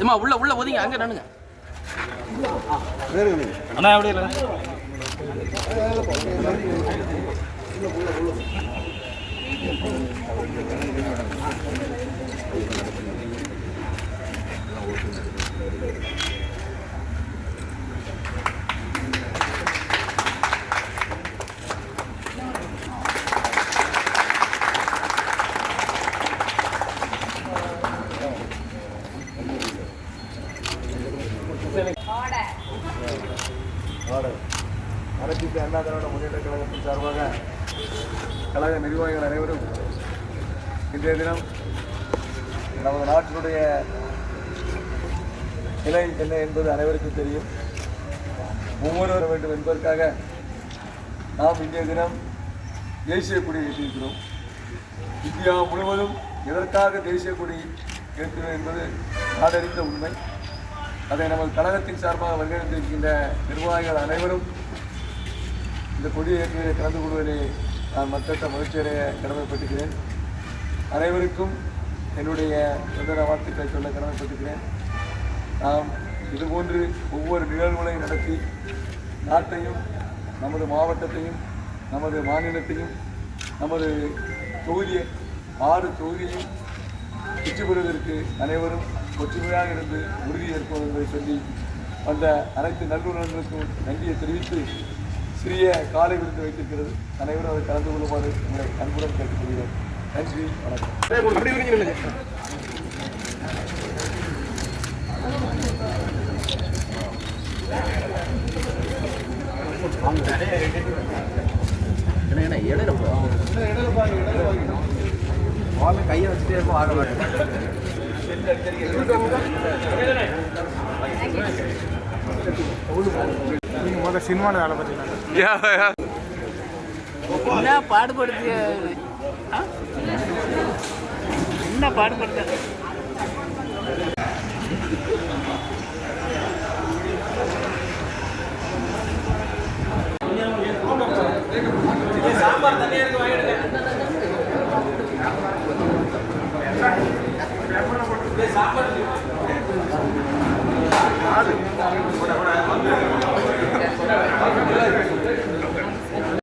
ஏமா உள்ள உள்ள ஒதுங்க அங்க நானுங்க அண்ணா எப்படி இல்லை அனைத்து அண்ணா திராவிட முன்னேற்ற கழகத்தின் சார்பாக கழக நிர்வாகிகள் அனைவரும் இன்றைய தினம் நமது நாட்டினுடைய நிலை என்ன என்பது அனைவருக்கும் தெரியும். ஒவ்வொருவர் வேண்டும் என்பதற்காக நாம் இன்றைய தினம் தேசிய கொடியை ஏற்றிருக்கிறோம் இந்தியா முழுவதும் எதற்காக தேசிய கொடி ஏற்றுகிறோம் என்பது நாடறிந்த உண்மை. அதை நமது கழகத்தின் சார்பாக வருகின்றிருக்கின்ற நிர்வாகிகள் அனைவரும் இந்த கொடி கலந்து கொள்வதை நான் மற்ற மகிழ்ச்சியடைய கடமைப்பட்டுகிறேன் அனைவருக்கும் என்னுடைய சுதந்திர வாழ்த்துக்களை சொல்ல கடமைப்பட்டுகிறேன் நாம் இதுபோன்று ஒவ்வொரு நிகழ்வுகளையும் நடத்தி நாட்டையும் நமது மாவட்டத்தையும் நமது மாநிலத்தையும் நமது தொகுதியை ஆறு தொகுதியையும் வெற்றி பெறுவதற்கு அனைவரும் ஒற்றுமையாக இருந்து உறுதி ஏற்போம் என்பதை சொல்லி வந்த அனைத்து நல்லுறவுகளுக்கும் நன்றியை தெரிவித்து சிறிய காலை விருந்து வைத்திருக்கிறது. அனைவரும் அதை கலந்து கொள்ளுமாறு உங்களை அன்புடன் கேட்டுக்கொள்கிறேன். நன்றி வணக்கம். இடையில. வாங்க, கையை வச்சுட்டே இருப்போம் ஆக மாட்டேன். நீங்கள் முதல்ல சினிமாவில் வேலை பார்த்தீங்கன்னா என்ன பாடுபடுத்து என்ன பாடுபடுத்த சாப்பாடு.